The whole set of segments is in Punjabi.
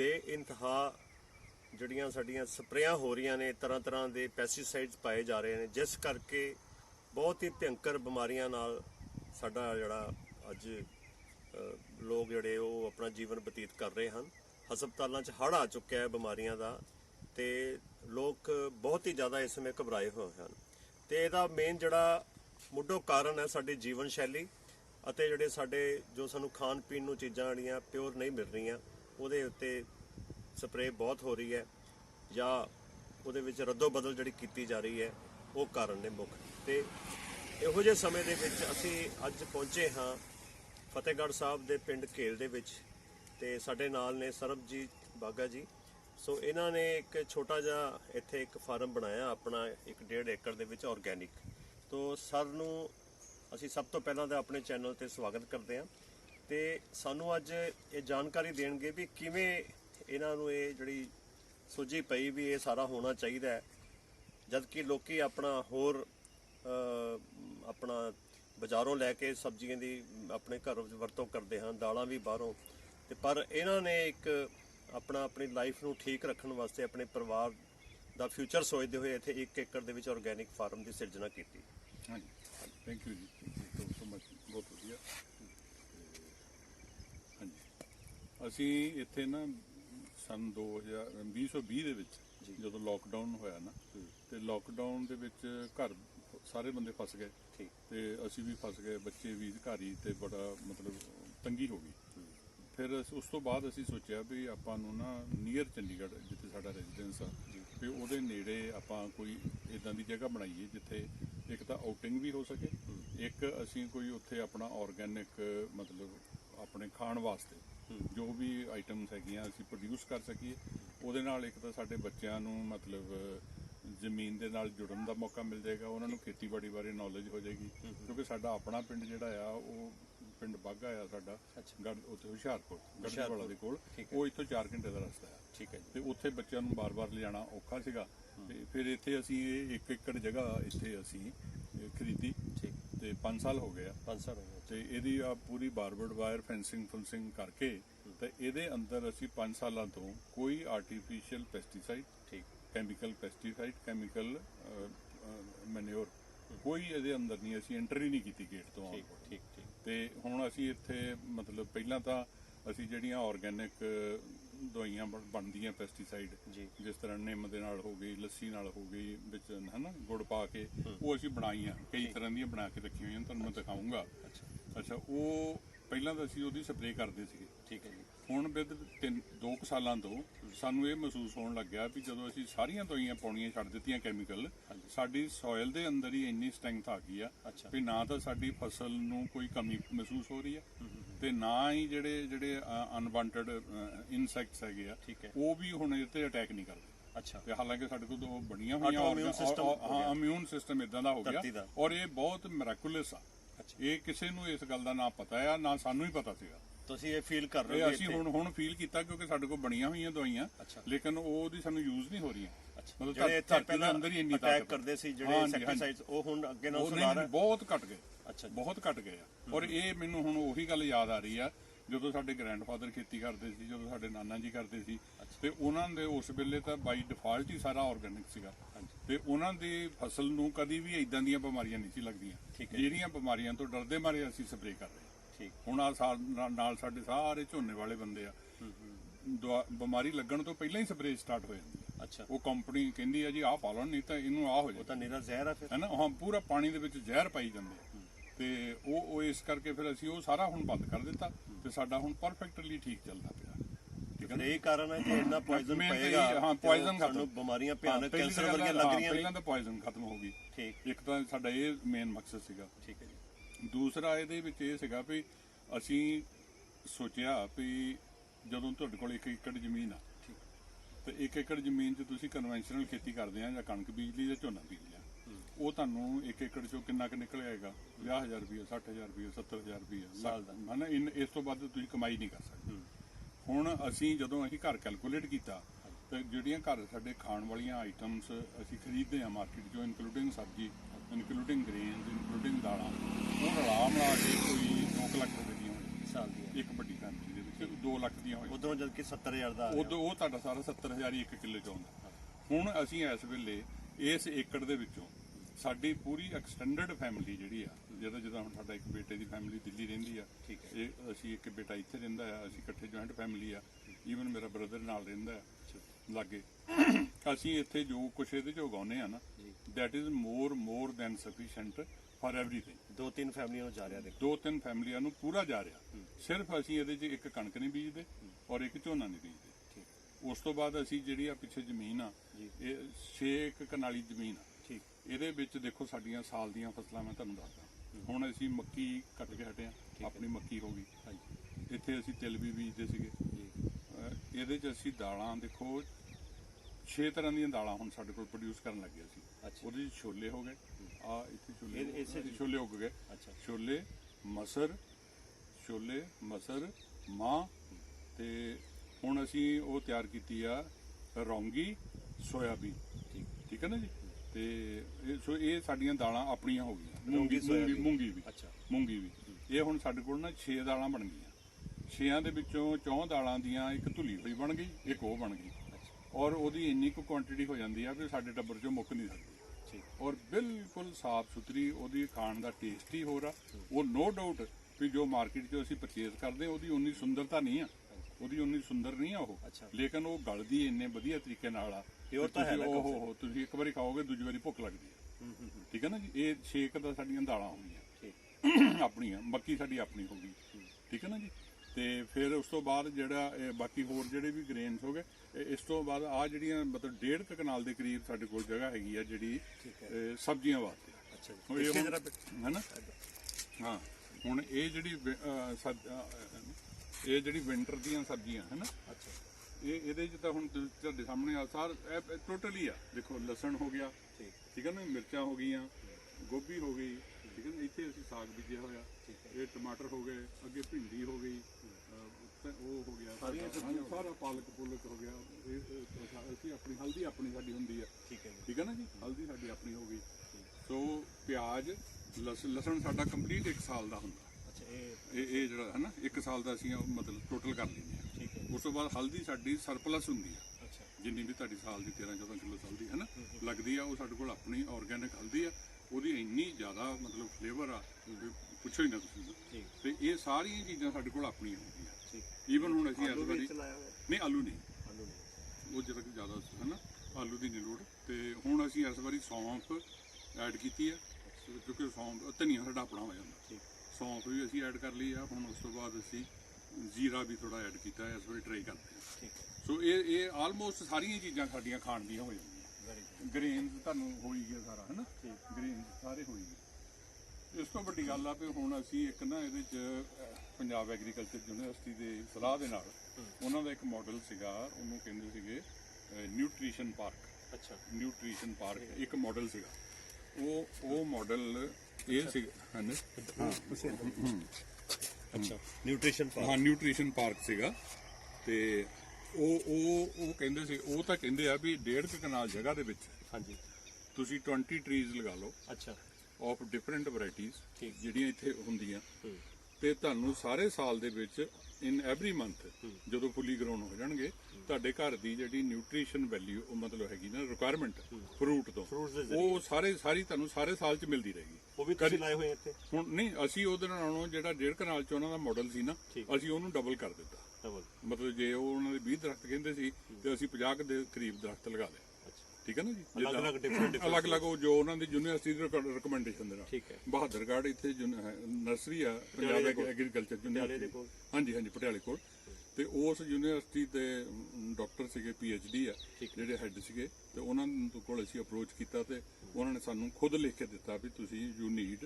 ਬੇਇੰਤਹਾ ਜਿਹੜੀਆਂ ਸਾਡੀਆਂ ਸਪਰੇਆਂ ਹੋ ਰਹੀਆਂ ਨੇ, ਤਰ੍ਹਾਂ ਤਰ੍ਹਾਂ ਦੇ ਪੈਸਟੀਸਾਈਡਸ ਪਾਏ ਜਾ ਰਹੇ ਨੇ, ਜਿਸ ਕਰਕੇ ਬਹੁਤ ਹੀ ਭਿਅੰਕਰ ਬਿਮਾਰੀਆਂ ਨਾਲ ਸਾਡਾ ਜਿਹੜਾ ਅੱਜ ਲੋਕ ਜਿਹੜੇ ਉਹ ਆਪਣਾ ਜੀਵਨ ਬਤੀਤ ਕਰ ਰਹੇ ਹਨ। ਹਸਪਤਾਲਾਂ 'ਚ ਹੜ੍ਹ ਆ ਚੁੱਕਿਆ ਹੈ ਬਿਮਾਰੀਆਂ ਦਾ ਤੇ ਲੋਕ ਬਹੁਤ ਹੀ ਜ਼ਿਆਦਾ ਇਸ ਸਮੇਂ ਘਬਰਾਏ ਹੋਏ ਹਨ। ਤੇ ਇਹਦਾ ਮੇਨ ਜਿਹੜਾ ਮੁੱਢੋ ਕਾਰਨ ਹੈ ਸਾਡੀ ਜੀਵਨ ਸ਼ੈਲੀ ਅਤੇ ਜਿਹੜੇ ਸਾਡੇ ਜੋ ਸਾਨੂੰ ਖਾਣ ਪੀਣ ਨੂੰ ਚੀਜ਼ਾਂ ਜਿਹੜੀਆਂ ਪਿਓਰ ਨਹੀਂ ਮਿਲ ਰਹੀਆਂ। ਉਹਦੇ ਉੱਤੇ ਸਪਰੇਅ ਬਹੁਤ ਹੋ ਰਹੀ ਹੈ ਜਾਂ ਉਹਦੇ ਵਿੱਚ ਰੱਦੋ ਬਦਲ ਜਿਹੜੀ ਕੀਤੀ ਜਾ ਰਹੀ ਹੈ, ਉਹ ਕਾਰਨ ਨੇ ਮੁੱਖ। ਤੇ ਇਹੋ ਜਿਹੇ ਸਮੇਂ ਦੇ ਵਿੱਚ ਅਸੀਂ ਅੱਜ ਪਹੁੰਚੇ ਹਾਂ ਫਤਿਹਗੜ੍ਹ ਸਾਹਿਬ ਦੇ ਪਿੰਡ ਘੇਲ ਦੇ ਵਿੱਚ ਤੇ ਸਾਡੇ ਨਾਲ ਨੇ ਸਰਬਜੀਤ ਬਾਗਾ ਜੀ। ਸੋ ਇਹਨਾਂ ਨੇ ਇੱਕ ਛੋਟਾ ਜਿਹਾ ਇੱਥੇ ਇੱਕ ਫਾਰਮ ਬਣਾਇਆ, ਆਪਣਾ ਇੱਕ ਡੇਢ ਏਕੜ ਦੇ ਵਿੱਚ ਆਰਗੈਨਿਕ ਤੋਂ ਸਰ ਨੂੰ ਅਸੀਂ ਸਭ ਤੋਂ ਪਹਿਲਾਂ ਤਾਂ ਆਪਣੇ ਚੈਨਲ ਤੇ ਸਵਾਗਤ ਕਰਦੇ ਹਾਂ। ਤੇ ਸਾਨੂੰ ਅੱਜ ਇਹ ਜਾਣਕਾਰੀ ਦੇਣਗੇ ਵੀ ਕਿਵੇਂ ਇਹਨਾਂ ਨੂੰ ਇਹ ਜਿਹੜੀ ਸੋਝੀ ਪਈ ਵੀ ਇਹ ਸਾਰਾ ਹੋਣਾ ਚਾਹੀਦਾ ਹੈ। ਜਦ ਕਿ ਲੋਕੀ ਆਪਣਾ ਹੋਰ ਆਪਣਾ ਬਾਜ਼ਾਰੋਂ ਲੈ ਕੇ ਸਬਜ਼ੀਆਂ ਦੀ ਆਪਣੇ ਘਰ ਵਿੱਚ ਵਰਤੋਂ ਕਰਦੇ ਹਨ, ਦਾਲਾਂ ਵੀ ਬਾਹਰੋਂ। ਤੇ ਪਰ ਇਹਨਾਂ ਨੇ ਇੱਕ ਆਪਣਾ, ਆਪਣੀ ਲਾਈਫ ਨੂੰ ਠੀਕ ਰੱਖਣ ਵਾਸਤੇ ਆਪਣੇ ਪਰਿਵਾਰ ਦਾ ਫਿਊਚਰ ਸੋਚਦੇ ਹੋਏ ਇੱਥੇ 1 ਏਕੜ ਦੇ ਵਿੱਚ ਆਰਗੈਨਿਕ ਫਾਰਮ ਦੀ ਸਿਰਜਣਾ ਕੀਤੀ। ਹਾਂਜੀ। ਥੈਂਕ ਯੂ ਜੀ। ਥੈਂਕ ਯੂ ਸੋ ਮਚ ਬਹੁਤ ਵਧੀਆ ਤੇ, ਹਾਂਜੀ ਅਸੀਂ ਇੱਥੇ ਨਾ ਸਨ 2000 2020 ਦੇ ਵਿੱਚ ਜਦੋਂ ਲੋਕਡਾਊਨ ਹੋਇਆ ਨਾ ਤੇ ਲੋਕਡਾਊਨ ਦੇ ਵਿੱਚ ਘਰ ਸਾਰੇ ਬੰਦੇ ਫਸ ਗਏ। ਠੀਕ। ਤੇ ਅਸੀਂ ਵੀ ਫਸ ਗਏ ਬੱਚੇ ਵੀ ਘਰ ਹੀ ਤੇ ਬੜਾ ਮਤਲਬ ਤੰਗੀ ਹੋ ਗਈ। ਫਿਰ ਉਸ ਤੋਂ ਬਾਅਦ ਅਸੀਂ ਸੋਚਿਆ ਵੀ ਆਪਾਂ ਨੂੰ ਨਾ ਨੀਅਰ ਚੰਡੀਗੜ੍ਹ ਜਿੱਥੇ ਸਾਡਾ ਰੈਜ਼ੀਡੈਂਸ ਆ ਵੀ ਉਹਦੇ ਨੇੜੇ ਆਪਾਂ ਕੋਈ ਇਦਾਂ ਦੀ ਜਗ੍ਹਾ ਬਣਾਈਏ ਜਿੱਥੇ ਇੱਕ ਤਾਂ ਆਊਟਿੰਗ ਵੀ ਹੋ ਸਕੇ ਇੱਕ ਅਸੀਂ ਕੋਈ ਉੱਥੇ ਆਪਣਾ ਆਰਗੈਨਿਕ ਮਤਲਬ ਆਪਣੇ ਖਾਣ ਵਾਸਤੇ ਜੋ ਵੀ ਆਈਟਮਸ ਹੈਗੀਆਂ ਅਸੀਂ ਪ੍ਰੋਡਿਊਸ ਕਰ ਸਕੀਏ। ਉਹਦੇ ਨਾਲ ਇੱਕ ਤਾਂ ਸਾਡੇ ਬੱਚਿਆਂ ਨੂੰ ਮਤਲਬ ਜ਼ਮੀਨ ਦੇ ਨਾਲ ਜੁੜਨ ਦਾ ਮੌਕਾ ਮਿਲ ਜਾਏਗਾ ਉਹਨਾਂ ਨੂੰ ਖੇਤੀਬਾੜੀ ਬਾਰੇ ਨੌਲੇਜ ਹੋ ਜਾਏਗੀ। ਕਿਉਂਕਿ ਸਾਡਾ ਆਪਣਾ ਪਿੰਡ ਜਿਹੜਾ ਆ ਉਹ ਪਿੰਡ ਬਾਗਾ ਆ ਸਾਡਾ ਗੜ ਉੱਥੇ ਹੁਸ਼ਿਆਰਪੁਰ ਗੜ੍ਹਵਾਲਾ ਦੇ ਕੋਲ। ਹੈ। ਉਹ ਇੱਥੋਂ 4 ਘੰਟੇ ਦਾ ਰਸਤਾ ਆ। ਠੀਕ ਹੈ ਤੇ ਉੱਥੇ ਬੱਚਿਆਂ ਨੂੰ ਬਾਰ-ਬਾਰ ਲਿਜਾਣਾ ਔਖਾ ਸੀਗਾ। ਤੇ ਫਿਰ ਇੱਥੇ ਅਸੀਂ ਇਹ ਇੱਕ ਏਕੜ ਜਗ੍ਹਾ ਇੱਥੇ ਅਸੀਂ ਖਰੀਦੀ। ਤੇ 5 ਸਾਲ ਹੋ ਗਏ ਆ। ਪੰਜ ਸਾਲ ਹੋ ਗਏ। ਤੇ ਇਹਦੀ ਆ ਪੂਰੀ ਬਾਰਬਰਡ ਵਾਇਰ ਫੈਂਸਿੰਗ ਫੁੰਸਿੰਗ ਕਰਕੇ ਤੇ ਇਹਦੇ ਅੰਦਰ ਅਸੀਂ 5 ਸਾਲਾਂ ਤੋਂ ਕੋਈ ਆਰਟੀਫੀਸ਼ੀਅਲ ਪੈਸਟੀਸਾਈਡ ਠੀਕ। ਕੈਮੀਕਲ ਪੈਸਟੀਸਾਈਡ ਕੈਮੀਕਲ ਮੈਨੂਅਰ ਕੋਈ ਇਹਦੇ ਅੰਦਰ ਨਹੀਂ ਅਸੀਂ ਐਂਟਰੀ ਨਹੀਂ ਕੀਤੀ ਗੇਟ ਤੋਂ ਠੀਕ ਠੀਕ ਤੇ ਹੁਣ ਅਸੀਂ ਇੱਥੇ ਮਤਲਬ ਪਹਿਲਾਂ ਤਾਂ ਅਸੀਂ ਜਿਹੜੀਆਂ ਆਰਗੈਨਿਕ ਦਵਾਈਆਂ ਬਣ- ਬਣਦੀਆਂ ਪੈਸਟੀਸਾਈਡ ਜੀ। ਜਿਸ ਤਰ੍ਹਾਂ ਨਿੰਮ ਦੇ ਨਾਲ ਹੋ ਗਈ ਲੱਸੀ ਨਾਲ ਹੋ ਗਈ ਵਿੱਚ ਹਨਾ ਗੁੜ ਪਾ ਕੇ ਉਹ ਅਸੀਂ ਬਣਾਈਆਂ ਕਈ ਤਰ੍ਹਾਂ ਦੀਆਂ ਬਣਾ ਕੇ ਰੱਖੀਆਂ ਹੋਈਆਂ ਤੁਹਾਨੂੰ ਮੈਂ ਦਿਖਾਉਂਗਾ। ਅੱਛਾ। ਅੱਛਾ ਉਹ ਪਹਿਲਾਂ ਤਾਂ ਅਸੀਂ ਉਹਦੀ ਸਪਰੇਅ ਕਰਦੇ ਸੀਗੇ। ਠੀਕ ਹੈ ਜੀ। ਹੁਣ ਵਿਦ ਤਿੰਨ ਦੋ ਕੁ ਸਾਲਾਂ ਤੋਂ ਸਾਨੂੰ ਇਹ ਮਹਿਸੂਸ ਹੋਣ ਲੱਗਿਆ ਵੀ ਜਦੋਂ ਅਸੀਂ ਸਾਰੀਆਂ ਦਵਾਈਆਂ ਪਾਉਣੀਆਂ ਛੱਡ ਦਿੱਤੀਆਂ ਕੈਮੀਕਲ ਸਾਡੀ ਸੋਇਲ ਦੇ ਅੰਦਰ ਹੀ ਇੰਨੀ ਸਟਰੈਂਥ ਆ ਗਈ ਆ। ਵੀ ਨਾ ਤਾਂ ਸਾਡੀ ਫਸਲ ਨੂੰ ਕੋਈ ਕਮੀ ਮਹਿਸੂਸ ਹੋ ਰਹੀ ਆ ਤੇ ਨਾ ਹੀ ਜਿਹੜੇ ਜਿਹੜੇ ਅਨਵਾਂਟਡ ਇਨਸੈਕਟਸ ਹੈਗੇ ਆ। ਉਹ ਵੀ ਹੁਣ ਇਹ ਤੇ ਅਟੈਕ ਨਹੀਂ ਕਰਦੇ ਅੱਛਾ ਤੇ ਹਾਲਾਂਕਿ ਸਾਡੇ ਕੋਲ ਤਾਂ ਉਹ ਬਣੀਆਂ ਹੋਈਆਂ ਹੋ। ਇਮਿਊਨ ਸਿਸਟਮ ਇਦਾਂ ਦਾ ਹੋ ਗਿਆ ਦਾ। ਔਰ ਇਹ ਬਹੁਤ ਮੈਰਾਕੂਲਸ ਆ। ਇਹ ਕਿਸੇ ਨੂੰ ਇਸ ਗੱਲ ਦਾ ਨਾ ਪਤਾ ਆ ਨਾ ਸਾਨੂੰ ਹੀ ਪਤਾ ਸੀਗਾ ਤੁਸੀਂ ਇਹ ਫੀਲ ਕਰ ਰਹੇ ਇਹ ਹੋ ਅਸੀਂ ਹੁਣ ਹੁਣ ਫੀਲ ਕੀਤਾ ਕਿਉਂਕਿ ਸਾਡੇ ਕੋਲ ਬਣੀਆਂ ਹੋਈਆਂ ਦਵਾਈਆਂ। ਲੇਕਿਨ ਉਹਦੀ ਸਾਨੂੰ ਯੂਜ਼ ਨਹੀਂ ਹੋ ਰਹੀਆਂ। ਮਤਲਬ ਜਿਹੜੇ ਇੱਥੇ ਪਹਿਲਾਂ ਅੰਦਰ ਹੀ ਇੰਨੀ ਅਟੈਕ ਕਰਦੇ ਸੀ ਜਿਹੜੇ। ਇਨਸੈਕਟੀਸਾਈਡਸ ਉਹ ਹੁਣ ਅੱਗੇ ਨਾਲ ਉਹ ਸੁਧਾਰ ਬਹੁਤ ਘਟ ਗਏ। ਅੱਛਾ। ਬਹੁਤ ਘਟ ਗਏ ਆ। ਔਰ ਇਹ ਮੈਨੂੰ ਹੁਣ ਉਹੀ ਗੱਲ ਯਾਦ ਆ ਰਹੀ ਆ ਜਦੋਂ ਸਾਡੇ ਗ੍ਰੈਂਡਫਾਦਰ ਖੇਤੀ ਕਰਦੇ ਸੀ ਜਦੋਂ ਸਾਡੇ ਨਾਨਾ ਜੀ ਕਰਦੇ ਸੀ ਤੇ ਉਹਨਾਂ ਦੇ ਉਸ ਵੇਲੇ ਤਾਂ ਬਾਈ ਡਿਫਾਲਟ ਹੀ ਸਾਰਾ ਆਰਗੈਨਿਕ ਸੀਗਾ। ਤੇ ਉਹਨਾਂ ਦੀ ਫਸਲ ਨੂੰ ਕਦੀ ਵੀ ਇਦਾਂ ਦੀਆਂ ਬਿਮਾਰੀਆਂ ਨਹੀਂ ਸੀ ਲੱਗਦੀਆਂ। ਜਿਹੜੀਆਂ ਬਿਮਾਰੀਆਂ ਤੋਂ ਡਰਦੇ ਮਾਰੇ ਅਸੀਂ ਸਪਰੇਅ ਕਰ ਰਹੇ ਠੀਕ ਹੁਣ ਆ ਨਾਲ ਸਾਡੇ ਸਾਰੇ ਝੋਨੇ ਵਾਲੇ ਬੰਦੇ ਆ। ਬਿਮਾਰੀ ਲੱਗਣ ਤੋਂ ਪਹਿਲਾਂ ਹੀ ਸਪਰੇਅ ਸਟਾਰਟ ਹੋ ਜਾਂਦੀ ਹੈ। ਅੱਛਾ। ਉਹ ਕੰਪਨੀ ਕਹਿੰਦੀ ਆ ਜੀ ਆਹ ਪਾ ਲਓ ਨਹੀਂ ਤਾਂ ਇਹਨੂੰ ਆਹ ਹੋ ਉਹ ਜਾਏ। ਤਾਂ ਨਿਰਾ ਜ਼ਹਿਰ ਆ ਫਿਰ। ਹੈਨਾ ਹਾਂ ਪੂਰਾ ਪਾਣੀ ਦੇ ਵਿੱਚ ਜ਼ਹਿਰ ਪਾਈ ਜਾਂਦੇ ਤੇ ਉਹ ਉਹ ਇਸ ਕਰਕੇ ਫਿਰ ਅਸੀਂ ਉਹ ਸਾਰਾ ਹੁਣ ਬੰਦ ਕਰ ਦਿੱਤਾ ਤੇ ਸਾਡਾ ਹੁਣ ਪਰਫੈਕਟਲੀ ਠੀਕ ਚੱਲਦਾ ਪਿਆ। ਠੀਕ ਹੈ ਫਿਰ ਨਾ ਇਹ ਕਾਰਨ ਹੈ ਕਿ ਇੰਨਾ ਪੋਇਜ਼ਨ ਪਏਗਾ ਹਾਂ ਪੋਇਜ਼ਨ ਉਹ ਸਾਨੂੰ ਬਿਮਾਰੀਆਂ ਭਿਆਨਕ ਕੈਂਸਰ ਵਰਗੀਆਂ ਲੱਗ ਰਹੀਆਂ ਨੇ। ਪਹਿਲਾਂ ਤਾਂ ਪੋਇਜ਼ਨ ਖਤਮ ਹੋ ਗਈ। ਠੀਕ। ਇੱਕ ਤਾਂ ਸਾਡਾ ਇਹ ਮੇਨ ਮਕਸਦ ਸੀਗਾ। ਠੀਕ ਹੈ ਜੀ। ਦੂਸਰਾ ਇਹਦੇ ਵਿੱਚ ਇਹ ਸੀਗਾ ਵੀ ਅਸੀਂ ਸੋਚਿਆ ਵੀ ਜਦੋਂ ਤੁਹਾਡੇ ਕੋਲ ਇੱਕ ਏਕੜ ਜ਼ਮੀਨ ਆ ਤੇ ਇੱਕ ਏਕੜ ਜ਼ਮੀਨ 'ਚ ਤੁਸੀਂ ਕਨਵੈਨਸ਼ਨਲ ਖੇਤੀ ਕਰਦੇ ਆ ਜਾਂ ਕਣਕ ਬੀਜ ਲਈ ਜਾਂ ਝੋਨਾ ਬੀਜ ਲਿਆ ਉਹ ਤੁਹਾਨੂੰ ਇੱਕ ਏਕੜ 'ਚੋਂ ਕਿੰਨਾ ਕੁ ਨਿਕਲ ਆਏਗਾ? 50000 ਰੁਪਏ 60000 ਰੁਪਏ 70000 ਰੁਪਏ ਸਾਲ ਦਾ। ਹਨਾ ਇਸ ਤੋਂ ਵੱਧ ਤੁਸੀਂ ਕਮਾਈ ਨਹੀਂ ਕਰ ਸਕਦੇ। ਹੁਣ ਅਸੀਂ ਜਦੋਂ ਅਸੀਂ ਘਰ ਕੈਲਕੂਲੇਟ ਕੀਤਾ ਤੇ ਜਿਹੜੀਆਂ ਘਰ ਸਾਡੇ ਖਾਣ ਵਾਲੀਆਂ ਆਈਟਮਸ ਅਸੀਂ ਖਰੀਦਦੇ ਆ ਮਾਰਕੀਟ 'ਚੋਂ ਇਨਕਲੂਡਿੰਗ ਸਬਜ਼ੀ ਇਨਕਲੂਡਿੰਗ ਗ੍ਰੇਨਸ ਇਨਕਲੂਡਿੰਗ ਦਾਲਾਂ ਉਹ ਰਲਾ ਮਿਲਾ ਕੇ ਕੋਈ 2 ਲੱਖ ਸਾਲ ਦੀ ਇੱਕ ਵੱਡੀ ਫੈਮਿਲੀ ਦੇ ਵਿੱਚ 2 ਲੱਖ ਦੀਆਂ ਹੋਈਆਂ। ਉਧਰੋਂ ਜਦ ਕਿ 70000 ਦਾ ਆ ਗਿਆ। ਉਦੋਂ ਉਹ ਤੁਹਾਡਾ ਸਾਰਾ 70000 ਹੀ ਇੱਕ ਕਿੱਲੇ ਚ ਆਉਂਦਾ। ਹੁਣ ਅਸੀਂ ਇਸ ਵੇਲੇ ਇਸ ਏਕੜ ਦੇ ਵਿੱਚੋਂ ਸਾਡੀ ਪੂਰੀ ਐਕਸਟੈਂਡਡ ਫੈਮਿਲੀ ਜਿਹੜੀ ਆ ਜਿਹਦਾ ਜਿਹਦਾ ਹੁਣ ਸਾਡਾ ਇੱਕ ਬੇਟੇ ਦੀ ਫੈਮਿਲੀ ਦਿੱਲੀ ਰਹਿੰਦੀ ਆ ਠੀਕ ਹੈ। ਇਹ ਅਸੀਂ ਇੱਕ ਬੇਟਾ ਇੱਥੇ ਰਹਿੰਦਾ ਆ ਅਸੀਂ ਇਕੱਠੇ ਜੁਆਇੰਟ ਫੈਮਿਲੀ ਆ ਈਵਨ ਮੇਰਾ ਬ੍ਰਦਰ ਨਾਲ ਰਹਿੰਦਾ ਆ ਲਾਗੇ। ਅਸੀਂ ਇੱਥੇ ਜੋ ਕੁਛ ਇਹਦੇ ਚ ਉਗਾਉਨੇ ਆ ਨਾ that is more more than sufficient for everything. ਦੋ ਤਿੰਨ ਫੈਮਲੀਆਂ ਨੂੰ ਜਾ ਰਿਹਾ ਦੇਖੋ। ਦੋ ਤਿੰਨ ਫੈਮਲੀਆਂ ਨੂੰ ਪੂਰਾ ਜਾ ਰਿਹਾ। ਸਿਰਫ ਅਸੀਂ ਇਹਦੇ 'ਚ ਇੱਕ ਕਣਕ ਨਹੀਂ ਬੀਜਦੇ ਔਰ ਇੱਕ ਝੋਨਾ ਨਹੀਂ ਬੀਜਦੇ। ਉਸ ਤੋਂ ਬਾਅਦ ਅਸੀਂ ਜਿਹੜੀ ਆ ਪਿੱਛੇ ਜ਼ਮੀਨ ਆ ਇਹ 6 ਕਨਾਲੀ ਜ਼ਮੀਨ ਆ। ਠੀਕ। ਇਹਦੇ ਵਿੱਚ ਦੇਖੋ ਸਾਡੀਆਂ ਸਾਲ ਦੀਆਂ ਫਸਲਾਂ ਮੈਂ ਤੁਹਾਨੂੰ ਦੱਸਦਾ। ਹੁਣ ਅਸੀਂ ਮੱਕੀ ਕੱਟ ਕੇ ਹਟੇ ਆ ਆਪਣੀ ਮੱਕੀ ਹੋ ਗਈ। ਹਾਂਜੀ। ਇੱਥੇ ਅਸੀਂ ਤਿਲ ਵੀ ਬੀਜਦੇ ਸੀਗੇ। ਇਹਦੇ 'ਚ ਅਸੀਂ ਦਾਲਾਂ ਦੇਖੋ 6 ਤਰ੍ਹਾਂ ਦੀਆਂ ਦਾਲਾਂ ਹੁਣ ਸਾਡੇ ਕੋਲ ਪ੍ਰੋਡਿਊਸ ਕਰਨ ਲੱਗੇ ਅਸੀਂ। ਉਹਦੇ 'ਚ ਛੋਲੇ ਹੋ ਗਏ ਆ ਇੱਥੇ ਛੋਲੇ ਇਹ- ਇਸੇ 'ਚ? ਛੋਲੇ ਉੱਗ ਗਏ। ਅੱਛਾ। ਛੋਲੇ ਮਸਰ ਛੋਲੇ ਮਸਰ ਮਾਂ ਤੇ ਹੁਣ ਅਸੀਂ ਉਹ ਤਿਆਰ ਕੀਤੀ ਆ ਰੌਂਗੀ ਸੋਇਆਬੀਨ। ਠੀਕ। ਠੀਕ ਹੈ ਨਾ ਜੀ? ਤੇ ਇਹ ਸੋ ਇਹ ਸਾਡੀਆਂ ਦਾਲਾਂ ਆਪਣੀਆਂ ਹੋ ਗਈਆਂ। ਰੌਂਗੀ, ਮੂੰਗੀ ਸੋਇਆਬੀਨ। ਮੂੰਗੀ ਵੀ। ਅੱਛਾ। ਮੂੰਗੀ ਵੀ। ਇਹ ਹੁਣ ਸਾਡੇ ਕੋਲ ਨਾ 6 ਦਾਲਾਂ ਬਣ ਗਈਆਂ। 6ਾਂ ਦੇ ਵਿੱਚੋਂ ਚੌਂ ਦਾਲਾਂ ਦੀਆਂ ਇੱਕ ਧੁਲੀ ਹੋਈ ਬਣ ਗਈ ਇੱਕ ਉਹ ਬਣ ਗਈ। ਔਰ ਉਹਦੀ ਇੰਨੀ ਕੁ ਕੁਆਂਟੀਟੀ ਹੋ ਜਾਂਦੀ ਆ ਵੀ ਸਾਡੇ ਟੱਬਰ ਚੋਂ ਮੁੱਕ ਨਹੀਂ ਸਕਦੀ। ਔਰ ਬਿਲਕੁਲ ਸਾਫ਼ ਸੁਥਰੀ ਉਹਦੀ ਖਾਣ ਦਾ ਟੇਸਟ ਹੀ ਹੋਰ ਆ। ਉਹ ਨੋ ਡਾਊਟ ਵੀ ਜੋ ਮਾਰਕੀਟ 'ਚੋਂ ਅਸੀਂ ਪਰਚੇਜ਼ ਕਰਦੇ ਉਹਦੀ ਉਨੀ ਸੁੰਦਰਤਾ ਨਹੀਂ ਆ। ਉਹਦੀ ਉਨੀ ਸੁੰਦਰ ਨਹੀਂ ਆ ਉਹ। ਲੇਕਿਨ ਉਹ ਗਲਦੀ ਇੰਨੇ ਵਧੀਆ ਤਰੀਕੇ ਨਾਲ ਆ। Pure ਤਾਂ ਹੈ ਨਾ ਉਹ ਹੋ ਤੁਸੀਂ ਇੱਕ ਵਾਰੀ ਖਾਓਗੇ ਦੂਜੀ ਵਾਰੀ ਭੁੱਖ ਲੱਗਦੀ ਆ। ਹੂੰ ਠੀਕ ਹੈ ਨਾ ਜੀ? ਇਹ ਛੇਕ ਦਾ ਸਾਡੀਆਂ ਦਾਲਾਂ ਹੋ ਗਈਆਂ ਠੀਕ। ਆਪਣੀਆਂ ਮੱਕੀ ਸਾਡੀ ਆਪਣੀ ਹੋ ਗਈ। ਠੀਕ ਹੈ ਨਾ ਜੀ? ਤੇ ਫਿਰ ਉਸ ਤੋਂ ਬਾਅਦ ਜਿਹੜਾ ਇਹ ਬਾਕੀ ਹੋਰ ਜਿਹੜੇ ਵੀ ਗ੍ਰੇਨਸ ਹੋ ਗਏ ਇਹ ਇਸ ਤੋਂ ਬਾਅਦ ਆ ਜਿਹੜੀਆਂ ਮਤਲਬ ਡੇਢ ਕੁ ਕਨਾਲ ਦੇ ਕਰੀਬ ਸਾਡੇ ਕੋਲ ਜਗ੍ਹਾ ਹੈਗੀ ਆ ਜਿਹੜੀ ਸਬਜ਼ੀਆਂ ਵਾਸਤੇ। ਅੱਛਾ ਜੀ। ਇਹ ਜਰਾ ਹੈ ਨਾ? ਹਾਂ ਹੁਣ ਇਹ ਜਿਹੜੀ ਇਹ ਜਿਹੜੀ ਵਿੰਟਰ ਦੀਆਂ ਸਬਜ਼ੀਆਂ ਹੈ ਨਾ? ਅੱਛਾ। ਇਹ ਇਹਦੇ ਚ ਤਾਂ ਹੁਣ ਤੁਹਾਡੇ ਸਾਹਮਣੇ ਆ ਸਾਰ ਟੋਟਲੀ ਆ। ਦੇਖੋ ਲਸਣ ਹੋ ਗਿਆ ਠੀਕ। ਹੈ ਨਾ? ਮਿਰਚਾਂ ਹੋ ਗਈਆਂ ਗੋਭੀ ਹੋ ਗਈ ਠੀਕ ਹੈ ਇੱਥੇ ਅਸੀਂ ਸਾਗ ਬੀਜਿਆ ਹੋਇਆ। ਇਹ ਟਮਾਟਰ ਹੋ ਗਏ ਅੱਗੇ ਭਿੰਡੀ ਹੋ ਗਈ ਉਹ ਹੋ ਗਿਆ ਸਾਰਾ ਪਾਲਕ ਪੁਲਕ ਹੋ ਗਿਆ। ਇਹ ਅਸੀਂ ਆਪਣੀ ਹਲਦੀ ਆਪਣੀ ਸਾਡੀ ਹੁੰਦੀ ਹੈ ਠੀਕ ਹੈ ਨਾ ਜੀ? ਹਲਦੀ ਸਾਡੀ ਆਪਣੀ ਹੋ ਗਈ। ਸੋ ਪਿਆਜ਼ ਲਸ- ਲਸਣ ਸਾਡਾ ਕੰਪਲੀਟ 1 ਸਾਲ ਦਾ ਹੁੰਦਾ। ਇਹ ਇਹ ਜਿਹੜਾ ਹੈ ਨਾ 1 ਸਾਲ ਦਾ ਅਸੀਂ ਮਤਲਬ ਟੋਟਲ ਕਰ ਲੈਂਦੇ ਹਾਂ। ਠੀਕ ਹੈ ਉਸ ਤੋਂ ਬਾਅਦ ਹਲਦੀ ਸਾਡੀ ਸਰਪਲਸ ਹੁੰਦੀ ਅੱਛਾ। ਜਿੰਨੀ ਵੀ ਤੁਹਾਡੀ ਸਾਲ ਦੀ 13 14 ਕਿਲੋ ਹਲਦੀ ਹੈ ਨਾ ਲੱਗਦੀ ਆ ਉਹ ਸਾਡੇ ਕੋਲ ਆਪਣੀ ਆਰਗੈਨਿਕ ਹਲਦੀ ਆ। ਉਹਦੀ ਇੰਨੀ ਜ਼ਿਆਦਾ ਮਤਲਬ ਫਲੇਵਰ ਆ ਵੀ ਪੁੱਛੋ ਹੀ ਨਾ ਤੁਸੀਂ ਤੇ। ਇਹ ਸਾਰੀਆਂ ਚੀਜ਼ਾਂ ਸਾਡੇ ਕੋਲ ਆਪਣੀਆਂ ਹੁੰਦੀਆਂ। ਠੀਕ। ਈਵਨ ਹੁਣ ਅਸੀਂ ਇਸ ਆਲੂ ਵਾਰੀ ਨਹੀਂ ਆਲੂ ਨਹੀਂ। ਆਲੂ ਨਹੀਂ। ਉਹ ਜਿਹੜਾ ਕਿ ਜ਼ਿਆਦਾ ਹੈ ਨਾ ਆਲੂ ਦੀ ਨਹੀਂ ਲੋੜ। ਤੇ ਹੁਣ ਅਸੀਂ ਇਸ ਵਾਰੀ ਸੌਂਫ ਐਡ ਕੀਤੀ ਆ। ਕਿਉਂਕਿ ਸੌਂਫ ਧਨੀਆ ਸਾਡਾ ਆਪਣਾ ਹੋ ਜਾਂਦਾ ਠੀਕ। ਸੌਂਫ ਵੀ ਅਸੀਂ ਐਡ ਕਰ ਲਈ ਆ। ਹੁਣ ਉਸ ਤੋਂ ਬਾਅਦ ਅਸੀਂ ਜੀਰਾ ਵੀ ਥੋੜਾ ਐਡ ਕੀਤਾ ਹੈ ਇਸ ਵਾਰੀ ਟਰਾਈ ਕਰਦੇ ਹਾਂ ਠੀਕ। ਹੈ ਸੋ ਇਹ ਇਹ ਆਲਮੋਸਟ ਸਾਰੀਆਂ ਚੀਜ਼ਾਂ ਸਾਡੀਆਂ ਖਾਣ ਦੀਆਂ ਹੋ ਜਾਂਦੀਆਂ। ਗ੍ਰੇਨਸ ਤੁਹਾਨੂੰ ਹੋਈ ਗਿਆ ਸਾਰਾ ਹੈ ਨਾ ਗ੍ਰੇਨਸ ਸਾਰੇ ਹੋਈ ਗਏ। ਇਸ ਤੋਂ ਵੱਡੀ ਗੱਲ ਆ ਵੀ ਹੁਣ ਅਸੀਂ ਇੱਕ ਨਾ ਇਹਦੇ ਚ ਪੰਜਾਬ ਐਗਰੀਕਲਚਰ ਯੂਨੀਵਰਸਿਟੀ ਦੇ ਸਲਾਹ ਦੇ ਨਾਲ ਉਹਨਾਂ ਦਾ ਇੱਕ ਮਾਡਲ ਸੀਗਾ ਉਹਨੂੰ ਕਹਿੰਦੇ ਸੀਗੇ ਨਿਊਟ੍ਰੀਸ਼ਨ ਪਾਰਕ ਅੱਛਾ। ਨਿਊਟ੍ਰੀਸ਼ਨ ਪਾਰਕ ਇੱਕ ਮਾਡਲ ਸੀਗਾ। ਉਹ ਉਹ ਮਾਡਲ ਇਹ ਸੀਗਾ ਹਾਂਜੀ। ਅੱਛਾ। ਨਿਊਟ੍ਰੀਸ਼ਨ ਹਾਂ ਨਿਊਟ੍ਰੀਸ਼ਨ ਪਾਰਕ ਸੀਗਾ। ਤੇ ਉਹ ਉਹ ਉਹ ਕਹਿੰਦੇ ਸੀ ਉਹ ਤਾਂ ਕਹਿੰਦੇ ਆ ਵੀ ਡੇਢ ਕੁ ਕਨਾਲ ਜਗ੍ਹਾ ਦੇ ਵਿੱਚ ਹਾਂਜੀ। ਤੁਸੀਂ 20 ਟਰੀਜ਼ ਲਗਾ ਲਓ। ਅੱਛਾ। ਆਫ ਡਿਫਰੈਂਟ ਵੈਰਾਈਟੀਆਂ ਠੀਕ। ਜਿਹੜੀਆਂ ਇੱਥੇ ਹੁੰਦੀਆਂ। ਤੇ ਤੁਹਾਨੂੰ ਸਾਰੇ ਸਾਲ ਦੇ ਵਿੱਚ ਇਨ ਐਵਰੀ ਮੰਥ ਜਦੋਂ ਫੁੱਲੀ ਗਰੋਨ ਹੋ ਜਾਣਗੇ ਤੁਹਾਡੇ ਘਰ ਦੀ ਜਿਹੜੀ ਨਿਊਟ੍ਰੀਸ਼ਨ ਵੈਲਿਊ ਉਹ ਮਤਲਬ ਹੈਗੀ ਨਾ ਰਿਕੁਆਇਰਮੈਂਟ ਫਰੂਟ ਤੋਂ। ਉਹ ਸਾਰੇ ਸਾਰੀ ਤੁਹਾਨੂੰ ਸਾਰੇ ਸਾਲ ਚ ਮਿਲਦੀ ਰਹੇਗੀ। ਉਹ ਵੀ ਤੁਸੀਂ ਲਾਏ ਹੋਏ ਇੱਥੇ? ਹੁਣ ਨਹੀਂ ਅਸੀਂ ਉਹਦੇ ਨਾਲੋਂ ਜਿਹੜਾ ਡੇਢ ਕਨਾਲ ਚ ਉਹਨਾਂ ਦਾ ਮਾਡਲ ਸੀ ਨਾ। ਅਸੀਂ ਉਹਨੂੰ ਡਬਲ ਕਰ ਦਿੱਤਾ। ਡਬਲ ਮਤਲਬ ਜੇ ਉਹ ਉਹਨਾਂ ਦੇ 20 ਦਰਖਤ ਕਹਿੰਦੇ ਸੀ ਤੇ ਅਸੀਂ 50 ਕੁ ਦੇ ਕਰੀਬ ਦਰਖਤ ਲਗਾ ਲਏ। ਠੀਕ ਹੈ ਨਾ ਜੀ? ਅਲੱਗ ਅਲੱਗ ਡਿਫਰੈਂਟ ਅਲੱਗ ਅਲੱਗ ਉਹ ਜੋ ਉਹਨਾਂ ਦੀ ਯੂਨੀਵਰਸਿਟੀ ਦੀ ਰਿਕਮੈਂਡੇਸ਼ਨ ਦੇ ਨਾਲ। ਠੀਕ ਹੈ। ਬਹਾਦਰਗੜ੍ਹ ਇੱਥੇ ਨਰਸਰੀ ਆ ਪੰਜਾਬ। ਐਗਰੀਕਲਚਰ ਕੋਲ। ਹਾਂਜੀ ਹਾਂਜੀ ਪਟਿਆਲੇ ਕੋਲ। ਤੇ ਉਸ ਯੂਨੀਵਰਸਿਟੀ ਦੇ ਡਾਕਟਰ ਸੀਗੇ ਡੀ ਆ ਜਿਹੜੇ ਹੈੱਡ ਸੀਗੇ ਤੇ ਉਹਨਾਂ ਨੂੰ ਕੋਲ ਅਸੀਂ ਅਪਰੋਚ ਕੀਤਾ ਤੇ ਉਹਨਾਂ ਨੇ ਸਾਨੂੰ ਖੁਦ ਲਿਖ ਕੇ ਦਿੱਤਾ ਵੀ ਤੁਸੀਂ ਯੂ ਨੀਡ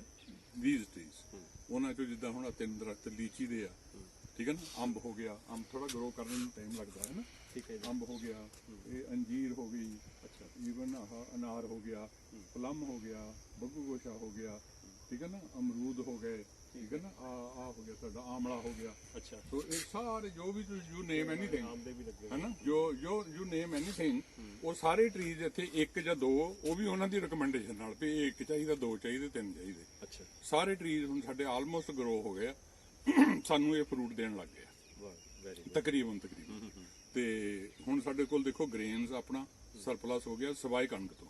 ਥੀਸ ਟ੍ਰੀਜ਼ ਉਹਨਾਂ ਚੋਂ ਜਿੱਦਾਂ ਹੁਣ ਤਿੰਨ ਦਰਖਤ ਲੀਚੀ ਦੇ ਆ ਠੀਕ ਹੈ ਨਾ? ਅੰਬ ਹੋ ਗਿਆ। ਅੰਬ ਥੋੜਾ ਗਰੋ ਕਰਨ ਨੂੰ ਟਾਈਮ ਲੱਗਦਾ ਹੈ ਨਾ? ਠੀਕ ਹੈ ਜੀ। ਅੰਬ ਹੋ ਗਿਆ ਇਹ ਅੰਜੀਰ ਹੋ ਗਈ ਅੱਛਾ। ਈਵਨ ਆਹ ਅਨਾਰ ਹੋ ਗਿਆ ਪਲਮ ਹੋ ਗਿਆ ਬੱਗੂ ਗੋਸ਼ਾ ਹੋ ਗਿਆ ਠੀਕ ਹੈ ਨਾ? ਅਮਰੂਦ ਹੋ ਗਏ ਠੀਕ ਹੈ ਨਾ? ਆ ਆ ਹੋ ਗਿਆ ਸਾਡਾ ਆਮਲਾ ਹੋ ਗਿਆ। ਅੱਛਾ। ਸੋ ਇਹ ਸਾਰੇ ਜੋ ਵੀ ਯੂ ਨੇਮ ਐਨੀਥਿੰਗ ਆਮ ਦੇ ਵੀ ਲੱਗੇ ਹੈ ਨਾ? ਜੋ ਜੋ ਯੂ ਨੇਮ ਐਨੀਥਿੰਗ ਉਹ ਸਾਰੇ ਟਰੀਜ਼ ਇੱਥੇ ਇੱਕ ਜਾਂ ਦੋ ਉਹ ਵੀ ਉਹਨਾਂ ਦੀ ਰეკਮੈਂਡੇਸ਼ਨ ਨਾਲ ਵੀ ਇਹ ਇੱਕ ਚਾਹੀਦਾ ਦੋ ਚਾਹੀਦੇ ਤਿੰਨ ਚਾਹੀਦੇ। ਅੱਛਾ। ਸਾਰੇ ਟਰੀਜ਼ ਹੁਣ ਸਾਡੇ ਆਲਮੋਸਟ ਗਰੋ ਹੋ ਗਏ ਆ। ਸਾਨੂੰ ਇਹ ਫਰੂਟ ਦੇਣ ਲੱਗ ਗਏ ਆ। ਵਾਹ ਵੈਰੀ ਤਕਰੀਬਨ ਤਕਰੀਬਨ। ਤੇ ਹੁਣ ਸਾਡੇ ਕੋਲ ਦੇਖੋ ਗ੍ਰੇਨਸ ਆਪਣਾ ਸਰਪਲਸ ਹੋ ਗਿਆ ਸਵਾਈ ਕਣਕ ਤੋਂ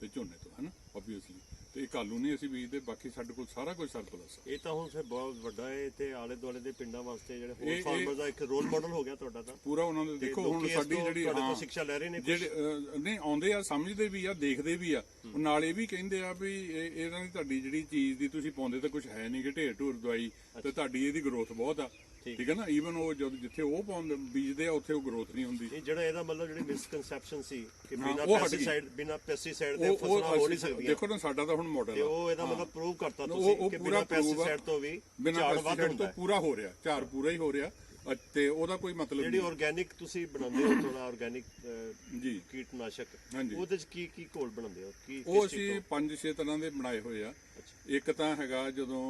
ਤੇ ਝੋਨੇ ਤੋਂ ਹਨਾ ਆਬਵੀਅਸਲੀ ਤੇ ਇਹ ਕਾਲੂ ਨਹੀਂ ਅਸੀਂ ਬੀਜਦੇ ਬਾਕੀ ਸਾਡੇ ਕੋਲ ਸਾਰਾ ਕੁਝ ਸਰਪਲਸ ਇਹ ਤਾਂ ਹੁਣ ਫਿਰ ਬਹੁਤ ਵੱਡਾ ਹੈ ਤੇ ਆਲੇ ਦੁਆਲੇ ਦੇ ਪਿੰਡਾਂ ਵਾਸਤੇ ਜਿਹੜੇ ਹੋਰ ਫਾਰਮਰ ਦਾ ਇੱਕ ਰੋਲ ਮਾਡਲ ਹੋ ਗਿਆ ਤੁਹਾਡਾ ਤਾਂ। ਪੂਰਾ ਉਹਨਾਂ ਦੇ ਦੇਖੋ ਹੁਣ ਸਾਡੀ ਜਿਹੜੀ ਤੁਹਾਡੇ ਹਾਂ ਤੋਂ ਸਿੱਖਿਆ ਲੈ ਰਹੇ ਨੇ? ਜਿਹੜੇ ਨਹੀਂ ਆਉਂਦੇ ਆ ਸਮਝਦੇ ਵੀ ਆ ਦੇਖਦੇ ਵੀ ਆ। ਨਾਲ ਇਹ ਵੀ ਕਹਿੰਦੇ ਆ ਵੀ ਇਹ- ਇਹਨਾਂ ਦੀ ਤੁਹਾਡੀ ਜਿਹੜੀ ਚੀਜ਼ ਦੀ ਤੁਸੀਂ ਪਾਉਂਦੇ ਤਾਂ ਕੁਝ ਹੈ ਨਹੀਂ ਕਿ ਢੇਰ ਢੂਰ ਦਵਾਈ ਤੇ ਤੁਹਾਡੀ ਇਹਦੀ ਗਰੋਥ ਬਹੁਤ ਆ। ਠੀਕ। ਹੈ ਨਾ ਈਵਨ ਉਹ ਜਦ ਜਿੱਥੇ ਉਹ ਪਾਉਂਦੇ ਬੀਜਦੇ ਆ ਉੱਥੇ ਉਹ ਗਰੋਥ ਨਹੀਂ ਹੁੰਦੀ ਇਹ ਜਿਹੜਾ ਇਹਦਾ ਮਤਲਬ ਜਿਹੜੀ ਮਿਸਕਨਸੈਪਸ਼ਨ ਸੀ ਕਿ ਬਿਨਾ। ਪੈਸਟੀਸਾਈਡ ਬਿਨਾ ਪੈਸਟੀਸਾਈਡ ਦੇ ਫਸਲਾਂ ਹੋ ਨਹੀਂ ਸਕਦੀਆਂ ਦੇਖੋ ਨਾ ਸਾਡਾ ਤਾਂ ਹੁਣ ਮਾਡਲ ਆ ਉਹ ਇਹਦਾ ਮਤਲਬ ਪ੍ਰੂਵ ਕਰਤਾ ਤੁਸੀਂ ਕਿ ਬਿਨਾ। ਪੈਸਟੀਸਾਈਡ ਤੋਂ ਵੀ ਝਾੜ ਵੱਧ ਹੁੰਦਾ ਹੈ। ਪੂਰਾ ਹੋ ਰਿਹਾ ਝਾੜ ਪੂਰਾ ਹੀ ਹੋ ਰਿਹਾ ਅ, ਤੇ ਉਹਦਾ ਕੋਈ ਮਤਲਬ ਜਿਹੜੀ ਨਹੀਂ। ਆਰਗੈਨਿਕ ਤੁਸੀਂ ਬਣਾਉਂਦੇ ਹੋ ਥੋੜਾ ਆਰਗੈਨਿਕ ਜੀ। ਕੀਟਨਾਸ਼ਕ ਹਾਂਜੀ। ਉਹਦੇ ਚ ਕੀ ਕੀ ਘੋਲ ਬਣਾਉਂਦੇ ਹੋ? ਕੀ ਉਹ ਕਿਸ ਚੀਜ਼ ਅਸੀਂ ਪੰਜ ਛੇ ਤਰ੍ਹਾਂ ਦੇ ਬਣਾਏ ਹੋਏ ਆ। ਇੱਕ ਤਾਂ ਹੈਗਾ ਜਦੋਂ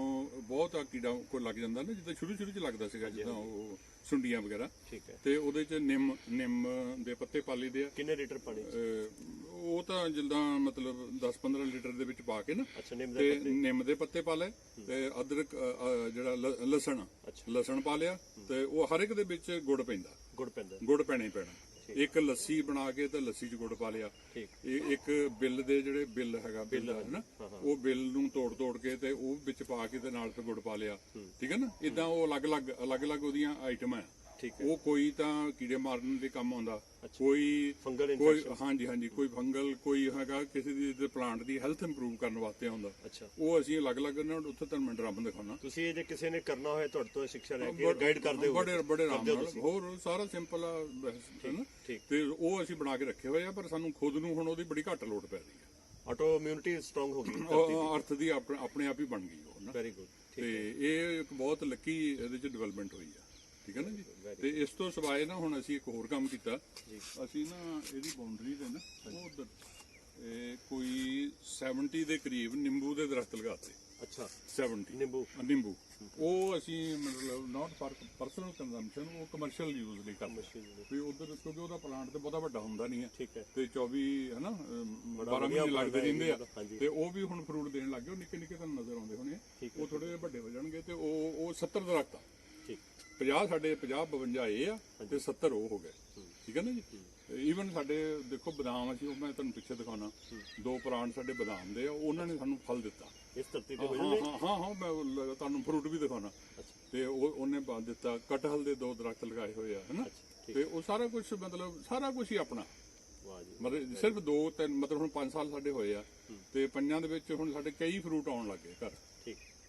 ਬਹੁਤ ਆ ਕੀੜਾ ਕੋਈ ਲੱਗ ਜਾਂਦਾ ਨਾ ਜਿੱਦਾਂ ਸ਼ੁਰੂ ਸ਼ੁਰੂ ਚ ਲੱਗਦਾ ਸੀਗਾ ਜਿੱਦਾਂ ਉਹ ਸੁੰਡੀਆਂ ਵਗੈਰਾ? ਠੀਕ ਹੈ। ਤੇ ਉਹਦੇ ਚ ਨਿੰਮ ਨਿੰਮ ਦੇ ਪੱਤੇ ਪਾ ਲਈਦੇ ਆ। ਕਿੰਨੇ ਲੀਟਰ ਪਾਣੀ? ਅਹ ਉਹ ਤਾਂ ਜਿੱਦਾਂ ਮਤਲਬ 10-15 ਲੀਟਰ ਦੇ ਵਿੱਚ ਪਾ ਕੇ ਨਾ ਅੱਛਾ ਨਿੰਮ ਤੇ ਦੇ ਨਿੰਮ ਦੇ ਪੱਤੇ ਪਾ ਲਏ ਤੇ ਅਦਰਕ ਅ, ਅ, ਜਿਹੜਾ ਲ- ਲਸਣ ਅੱਛਾ। ਲਸਣ ਪਾ ਲਿਆ ਤੇ ਉਹ ਹਰ ਇੱਕ ਦੇ ਵਿੱਚ ਗੁੜ ਪੈਂਦਾ। ਗੁੜ ਪੈਂਦਾ। ਗੁੜ ਪੈਣਾ ਹੀ ਪੈਣਾ। ਇੱਕ ਲੱਸੀ ਬਣਾ ਕੇ ਤੇ ਲੱਸੀ 'ਚ ਗੁੜ ਪਾ ਲਿਆ। ਇਹ ਇੱਕ ਬਿੱਲ ਦੇ ਜਿਹੜੇ ਬਿੱਲ ਹੈਗਾ ਬਿੱਲ ਹੈ ਨਾ ਉਹ ਬਿੱਲ ਨੂੰ ਤੋੜ ਤੋੜ ਕੇ ਤੇ ਉਹ ਵਿੱਚ ਪਾ ਕੇ ਤੇ ਨਾਲ ਫਿਰ ਗੁੜ ਪਾ ਲਿਆ। ਠੀਕ ਹੈ ਨਾ? ਇਦਾਂ ਉਹ ਅਲੱਗ-ਅਲੱਗ ਅਲੱਗ-ਅਲੱਗ ਉਹਦੀਆਂ ਆਈਟਮਾਂ ਆ ਠੀਕ ਉਹ ਕੋਈ ਤਾਂ ਕੀੜੇ ਮਾਰਨ ਦੇ ਕੰਮ ਆਉਂਦਾ। ਕੋਈ ਫੰਗਲ ਕੋਈ ਹਾਂਜੀ ਹਾਂਜੀ ਕੋਈ ਫੰਗਲ ਕੋਈ ਹੈਗਾ ਕਿਸੇ ਦੀ ਪਲਾਂਟ ਦੀ ਹੈਲਥ ਇੰਪਰੂਵ ਕਰਨ ਵਾਸਤੇ ਆਉਂਦਾ। ਅੱਛਾ। ਉਹ ਅਸੀਂ ਅਲੱਗ-ਅਲੱਗ ਨਾ ਉੱਥੇ ਤੁਹਾਨੂੰ ਮੈਂ ਡਰਮ ਦਿਖਾਉਣਾ। ਤੁਸੀਂ ਇਹ ਜੇ ਕਿਸੇ ਨੇ ਕਰਨਾ ਹੋਏ ਤੁਹਾਡੇ ਤੋਂ ਸਿੱਖਿਆ ਲੈ ਕੇ ਗਾਈਡ ਕਰਦੇ ਹੋ ਬੜੇ ਬੜੇ ਆਰਾਮ ਕਰਦੇ ਹੋ ਨਾਲ। ਤੁਸੀਂ? ਹੋਰ ਸਾਰਾ ਸਿੰਪਲ ਆ ਬਸ, ਹੈ ਨਾ ਠੀਕ। ਤੇ ਉਹ ਅਸੀਂ ਬਣਾ ਕੇ ਰੱਖੇ ਹੋਏ ਆ ਪਰ ਸਾਨੂੰ ਖੁਦ ਨੂੰ ਹੁਣ ਉਹਦੀ ਬੜੀ ਘੱਟ ਲੋੜ ਪੈ ਰਹੀ ਹੈ। ਆਟੋ ਇਮਿਊਨਿਟੀ ਸਟਰੋਂਗ ਹੋ ਗਈ ਉਹ ਅਰਥ ਦੀ ਆਪਣੇ ਆਪਣੇ ਆਪ ਹੀ ਬਣ ਗਈ ਉਹ ਨਾ ਵੈਰੀ ਗੁੱਡ ਤੇ ਇਹ ਇੱਕ ਬਹੁਤ ਲੱਕੀ ਇਹਦੇ ਚ ਡਿਵੈਲਪਮੈਂਟ ਹੋਈ ਆ ਠੀਕ ਹੈ ਨਾ ਜੀ? ਤੇ ਇਸ ਤੋਂ ਸਿਵਾਏ ਨਾ ਹੁਣ ਅਸੀਂ ਇੱਕ ਹੋਰ ਕੰਮ ਕੀਤਾ। ਅਸੀਂ ਨਾ ਇਹਦੀ ਬਾਉਂਡਰੀ ਤੇ ਨਾ ਉਹ ਉੱਧਰ ਇਹ ਕੋਈ 70 ਦੇ ਕਰੀਬ ਨਿੰਬੂ ਦੇ ਦਰਖਤ ਲਗਾਤੇ। ਅੱਛਾ। 70 ਨਿੰਬੂ। ਨਿੰਬੂ। ਉਹ ਅਸੀਂ ਮਤਲਬ ਨਾਟ ਫਾਰ ਪਰਸਨਲ ਕੰਜ਼ੰਪਸ਼ਨ ਉਹ ਕਮਰਸ਼ੀਅਲ ਯੂਜ਼ ਲਈ ਕਰਦੇ। ਵੀ ਉਧਰ ਕਿਉਂਕਿ ਉਹਦਾ ਪਲਾਂਟ ਤੇ ਬਹੁਤਾ ਵੱਡਾ ਹੁੰਦਾ ਨਹੀਂ ਹੈ। ਠੀਕ ਹੈ। ਤੇ 24 ਹਨਾ ਅਮ, 12 ਵਧੀਆ ਮਹੀਨੇ ਲੱਗਦੇ ਰਹਿੰਦੇ ਆ। ਤੇ ਉਹ ਵੀ ਹੁਣ ਫਰੂਟ ਦੇਣ ਲੱਗ ਗਏ। ਉਹ ਨਿੱਕੇ ਨਿੱਕੇ ਤੁਹਾਨੂੰ ਨਜ਼ਰ ਆਉਂਦੇ ਹੋਣੇ। ਉਹ ਥੋੜੇ ਜਿਹੇ ਵੱਡੇ ਹੋ ਜਾਣਗੇ ਤੇ ਉਹ ਉਹ 70 ਦਰਖਤ ਆ। ਠੀਕ। 50 ਸਾਡੇ 50 52 ਇਹ ਆ ਤੇ 70 ਉਹ ਹੋ ਗਏ। ਠੀਕ ਹੈ ਨਾ ਜੀ? ਈਵਨ ਸਾਡੇ ਦੇਖੋ ਬਦਾਮ ਅਸੀਂ ਉਹ ਮੈਂ ਤੁਹਾਨੂੰ ਪਿੱਛੇ ਦਿਖਾਉਣਾ। ਦੋ ਪਲਾਂਟ ਸਾਡੇ ਬਦਾਮ ਦੇ ਆ ਉਹਨਾਂ ਨੇ ਸਾਨੂੰ ਫਲ ਦਿੱਤਾ। ਇਸ ਧਰਤੀ ਤੇ ਹੋ ਹਾਂ ਜਾਂਦੇ ਹਾਂ ਹਾਂ ਮੈਂ ਤੁਹਾਨੂੰ ਫਰੂਟ ਵੀ ਦਿਖਾਉਣਾ। ਤੇ ਉਹ ਉਹਨੇ ਪਾ ਦਿੱਤਾ ਕਟਹਲ ਦੇ ਦੋ ਦਰਖਤ ਲਗਾਏ ਹੋਏ ਆ ਹਨਾ ਤੇ ਉਹ ਸਾਰਾ ਕੁਝ ਮਤਲਬ ਸਾਰਾ ਕੁਝ ਹੀ ਆਪਣਾ। ਵਾਹ ਜੀ ਮਤਲਬ ਸਿਰਫ ਦੋ ਤਿੰਨ ਮਤਲਬ ਹੁਣ 5 ਸਾਲ ਸਾਡੇ ਹੋਏ ਆ। ਤੇ ਪੰਜਾਂ ਦੇ ਵਿੱਚ ਹੁਣ ਸਾਡੇ ਕਈ ਫਰੂਟ ਆਉਣ ਲੱਗੇ ਘਰ।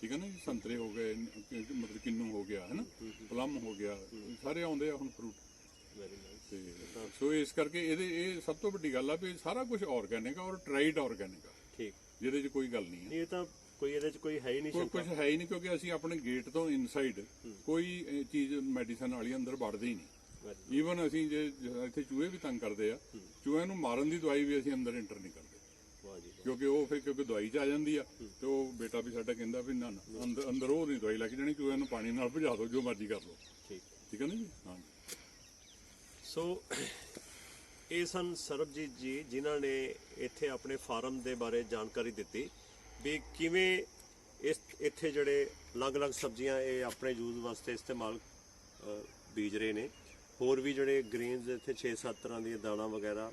ਠੀਕ ਹੈ ਨਾ ਜੀ? ਸੰਤਰੇ ਹੋ ਗਏ ਮਤਲਬ ਕਿੰਨੂ ਹੋ ਗਿਆ ਹੈ ਨਾ? ਪਲਮ ਹੋ ਗਿਆ ਸਾਰੇ ਆਉਂਦੇ ਆ ਹੁਣ ਫਰੂਟ ਤੇ ਸੋ ਇਸ ਕਰਕੇ ਇਹਦੇ ਇਹ ਸਭ ਤੋਂ ਵੱਡੀ ਗੱਲ ਆ ਵੀ ਸਾਰਾ ਕੁਝ ਆਰਗੈਨਿਕ ਆ ਔਰ ਟ੍ਰਾਈਡ ਆਰਗੈਨਿਕ ਆ। ਠੀਕ। ਜਿਹਦੇ 'ਚ ਕੋਈ ਗੱਲ ਨਹੀਂ ਹੈ ਇਹ ਤਾਂ ਕੋਈ ਇਹਦੇ ਚ ਕੋਈ ਹੈ ਹੀ ਨਹੀਂ ਕੁਝ ਹੈ ਹੀ ਨਹੀਂ ਕਿਉਂਕਿ ਅਸੀਂ ਆਪਣੇ ਗੇਟ ਤੋਂ ਇਨਸਾਈਡ ਕੋਈ ਚੀਜ਼ ਮੈਡੀਸਨ ਵਾਲੀ ਅੰਦਰ ਵੜਦੇ ਹੀ ਨਹੀਂ ਈਵਨ ਅਸੀਂ ਜੇ ਇੱਥੇ ਚੂਹੇ ਵੀ ਤੰਗ ਕਰਦੇ ਆ ਚੂਹਿਆਂ ਨੂੰ ਮਾਰਨ ਦੀ ਦਵਾਈ ਵੀ ਅਸੀਂ ਅੰਦਰ ਇੰਟਰ ਨਹੀਂ ਕਰਦੇ। ਕਿਉਂਕਿ ਉਹ ਫਿਰ ਕਿਉਂਕਿ ਦਵਾਈ ਚ ਆ ਜਾਂਦੀ ਆ ਤੇ ਉਹ ਬੇਟਾ ਵੀ ਸਾਡਾ ਕਹਿੰਦਾ ਵੀ ਨਾ ਨਾ ਅੰਦਰ ਅੰਦਰ ਉਹ ਨਹੀਂ ਦਵਾਈ ਲੱਗ ਜਾਣੀ ਚੂਹਿਆਂ ਨੂੰ ਪਾਣੀ ਨਾਲ ਭਜਾ ਦਿਓ ਜੋ ਮਰਜ਼ੀ ਕਰ ਲਓ। ਠੀਕ। ਠੀਕ ਹੈ ਨਾ ਜੀ? ਹਾਂ। ਸੋ ਇਹ ਸਨ ਸਰਬਜੀਤ ਜੀ ਜਿਨ੍ਹਾਂ ਨੇ ਇੱਥੇ ਆਪਣੇ ਫਾਰਮ ਦੇ ਬਾਰੇ ਜਾਣਕਾਰੀ ਦਿੱਤੀ ਵੀ ਕਿਵੇਂ ਇਸ ਇੱਥੇ ਜਿਹੜੇ ਅਲੱਗ-ਅਲੱਗ ਸਬਜ਼ੀਆਂ ਇਹ ਆਪਣੇ ਯੂਜ਼ ਵਾਸਤੇ ਇਸਤੇਮਾਲ ਬੀਜ ਰਹੇ ਨੇ। ਹੋਰ ਵੀ ਜਿਹੜੇ ਗ੍ਰੇਨਸ ਇੱਥੇ 6-7 ਤਰ੍ਹਾਂ ਦੀਆਂ ਦਾਣਾ ਵਗੈਰਾ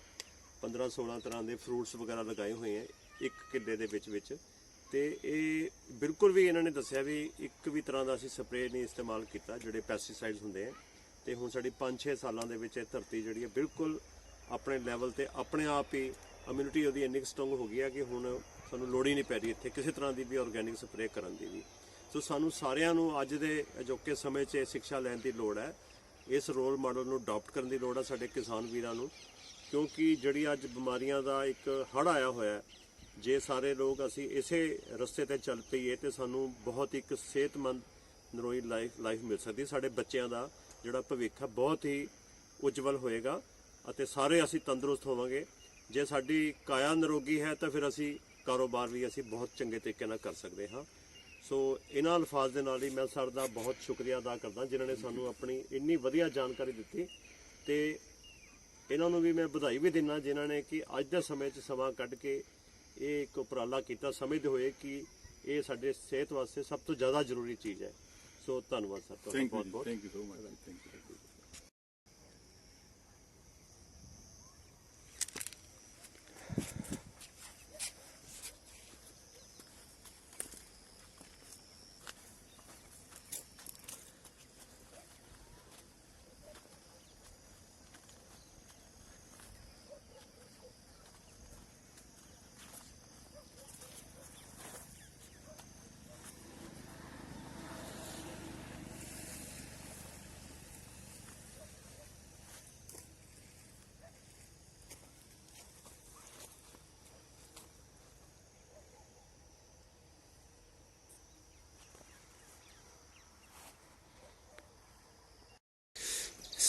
15-16 ਤਰ੍ਹਾਂ ਦੇ ਫਰੂਟਸ ਵਗੈਰਾ ਲਗਾਏ ਹੋਏ ਹੈ ਇੱਕ ਕਿੱਲੇ ਦੇ ਵਿੱਚ ਵਿੱਚ। ਤੇ ਇਹ ਬਿਲਕੁਲ ਵੀ ਇਹਨਾਂ ਨੇ ਦੱਸਿਆ ਵੀ ਇੱਕ ਵੀ ਤਰ੍ਹਾਂ ਦਾ ਅਸੀਂ ਸਪਰੇਅ ਨਹੀਂ ਇਸਤੇਮਾਲ ਕੀਤਾ, ਜਿਹੜੇ ਪੈਸਟੀਸਾਈਡਸ ਹੁੰਦੇ ਆ। ਤੇ ਹੁਣ ਸਾਡੀ 5-6 ਸਾਲਾਂ ਦੇ ਵਿੱਚ ਇਹ ਧਰਤੀ ਜਿਹੜੀ ਹੈ ਬਿਲਕੁਲ ਆਪਣੇ ਲੈਵਲ ਤੇ ਆਪਣੇ ਆਪ ਹੀ ਇਮਿਊਨਿਟੀ ਉਹਦੀ ਇੰਨੀ ਸਟਰੋਂਗ ਹੋ ਗਈ ਹੈ ਕਿ ਹੁਣ ਸਾਨੂੰ ਲੋੜ ਹੀ ਨਹੀਂ ਪੈ ਰਹੀ ਇੱਥੇ ਕਿਸੇ ਤਰ੍ਹਾਂ ਦੀ ਵੀ ਆਰਗੈਨਿਕ ਸਪਰੇਅ ਕਰਨ ਦੀ ਵੀ। ਸੋ ਸਾਨੂੰ ਸਾਰਿਆਂ ਨੂੰ ਅੱਜ ਦੇ ਅਜੋਕੇ ਸਮੇਂ 'ਚ ਇਹ ਸਿੱਖਿਆ ਲੈਣ ਦੀ ਲੋੜ ਹੈ। ਇਸ ਰੋਲ ਮਾਡਲ ਨੂੰ ਅਡਾਪਟ ਕਰਨ ਦੀ ਲੋੜ ਹੈ ਸਾਡੇ ਕਿਸਾਨ ਵੀਰਾਂ ਨੂੰ। ਕਿਉਂਕਿ ਜਿਹੜੀ ਅੱਜ ਬਿਮਾਰੀਆਂ ਦਾ ਇੱਕ ਹੜ ਆਇਆ ਹੋਇਆ ਹੈ, ਜੇ ਸਾਰੇ ਲੋਕ ਅਸੀਂ ਇਸੇ ਰਸਤੇ ਤੇ ਚੱਲ ਪਈਏ ਤੇ ਸਾਨੂੰ ਬਹੁਤ ਇੱਕ ਸਿਹਤਮੰਦ ਨਰੋਈ ਲਾਈਫ ਲਾਈਫ ਮਿਲ ਸਕਦੀ ਸਾਡੇ ਬੱਚਿਆਂ ਦਾ ਜਿਹੜਾ ਭਵਿੱਖ ਬਹੁਤ ਹੀ ਉਜਵਲ ਹੋਏਗਾ ਅਤੇ ਸਾਰੇ ਅਸੀਂ ਤੰਦਰੁਸਤ ਹੋਵਾਂਗੇ। ਜੇ ਸਾਡੀ ਕਾਇਆ ਨਿਰੋਗੀ ਹੈ ਤਾਂ ਫਿਰ ਅਸੀਂ ਕਾਰੋਬਾਰ ਵੀ ਅਸੀਂ ਬਹੁਤ ਚੰਗੇ ਤਰੀਕੇ ਨਾਲ ਕਰ ਸਕਦੇ ਹਾਂ। ਸੋ ਇਹਨਾਂ ਅਲਫਾਜ਼ ਦੇ ਨਾਲ ਹੀ ਮੈਂ ਸਰ ਦਾ ਬਹੁਤ ਸ਼ੁਕਰੀਆ ਅਦਾ ਕਰਦਾ, ਜਿਨ੍ਹਾਂ ਨੇ ਸਾਨੂੰ ਆਪਣੀ ਇੰਨੀ ਵਧੀਆ ਜਾਣਕਾਰੀ ਦਿੱਤੀ ਤੇ ਇਹਨਾਂ ਨੂੰ ਵੀ ਮੈਂ ਵਧਾਈ ਵੀ ਦਿੰਦਾ ਜਿਨ੍ਹਾਂ ਨੇ ਕਿ ਅੱਜ ਦੇ ਸਮੇਂ 'ਚ ਸਮਾਂ ਕੱਢ ਕੇ ਇਹ ਇੱਕ ਉਪਰਾਲਾ ਕੀਤਾ ਸਮਝਦੇ ਹੋਏ ਕਿ ਇਹ ਸਾਡੇ ਸਿਹਤ ਵਾਸਤੇ ਸਭ ਤੋਂ ਜ਼ਿਆਦਾ ਜ਼ਰੂਰੀ ਚੀਜ਼ ਹੈ। ਸੋ ਧੰਨਵਾਦ ਸਰ ਤੁਹਾਡਾ। ਬਹੁਤ ਬਹੁਤ thank you so much thank you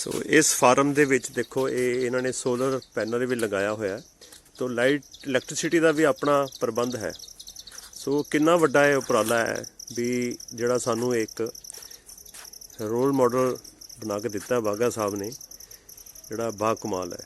so ਇਸ ਫਾਰਮ ਦੇ ਵਿੱਚ ਦੇਖੋ, ਇਹ ਇਹਨਾਂ ਨੇ ਸੋਲਰ ਪੈਨਲ ਵੀ ਲਗਾਇਆ ਹੋਇਆ ਹੈ। ਤੋ ਲਾਈਟ ਇਲੈਕਟ੍ਰਿਸਿਟੀ ਦਾ ਵੀ ਆਪਣਾ ਪ੍ਰਬੰਧ ਹੈ। ਸੋ ਕਿੰਨਾ ਵੱਡਾ ਇਹ ਉਪਰਾਲਾ ਹੈ ਵੀ ਜਿਹੜਾ ਸਾਨੂੰ ਇੱਕ ਰੋਲ ਮਾਡਲ ਬਣਾ ਕੇ ਦਿੱਤਾ ਬਾਗਾ ਸਾਹਿਬ ਨੇ, ਜਿਹੜਾ ਬਾ ਕਮਾਲ ਹੈ।